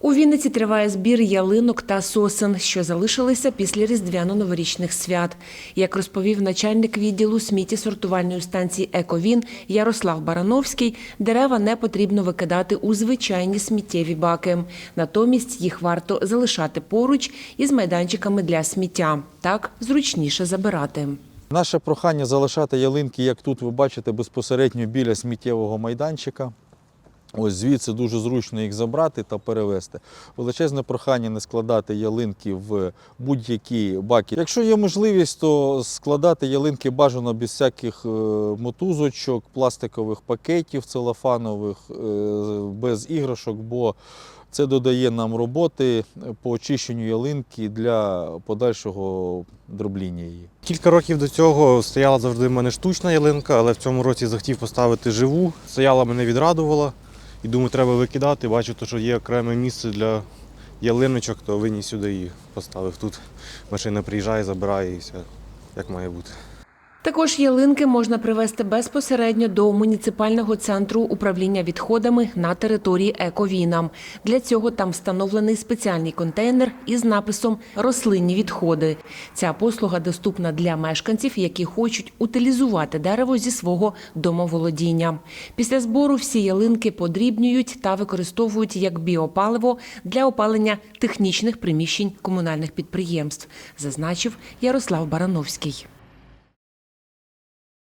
У Вінниці триває збір ялинок та сосен, що залишилися після різдвяно-новорічних свят. Як розповів начальник відділу сміттєсортувальної станції «Ековін» Ярослав Барановський, дерева не потрібно викидати у звичайні сміттєві баки. Натомість їх варто залишати поруч із майданчиками для сміття. Так зручніше забирати. Наше прохання залишати ялинки, як тут ви бачите, безпосередньо біля сміттєвого майданчика. Ось звідси дуже зручно їх забрати та перевезти. Величезне прохання не складати ялинки в будь-які баки. Якщо є можливість, то складати ялинки бажано без всяких е, мотузочок, пластикових пакетів целофанових, е, без іграшок, бо це додає нам роботи по очищенню ялинки для подальшого дробління її. Кілька років до цього стояла завжди в мене штучна ялинка, але в цьому році захотів поставити живу. Стояла мене відрадувала. І думаю, треба викидати. Бачу, то, що є окреме місце для ялиночок, то виніс сюди і поставив тут. Машина приїжджає, забирає і все як має бути. Також ялинки можна привезти безпосередньо до муніципального центру управління відходами на території Ековіна. Для цього там встановлений спеціальний контейнер із написом Рослинні відходи. Ця послуга доступна для мешканців, які хочуть утилізувати дерево зі свого домоволодіння. Після збору всі ялинки подрібнюють та використовують як біопаливо для опалення технічних приміщень комунальних підприємств, зазначив Ярослав Барановський.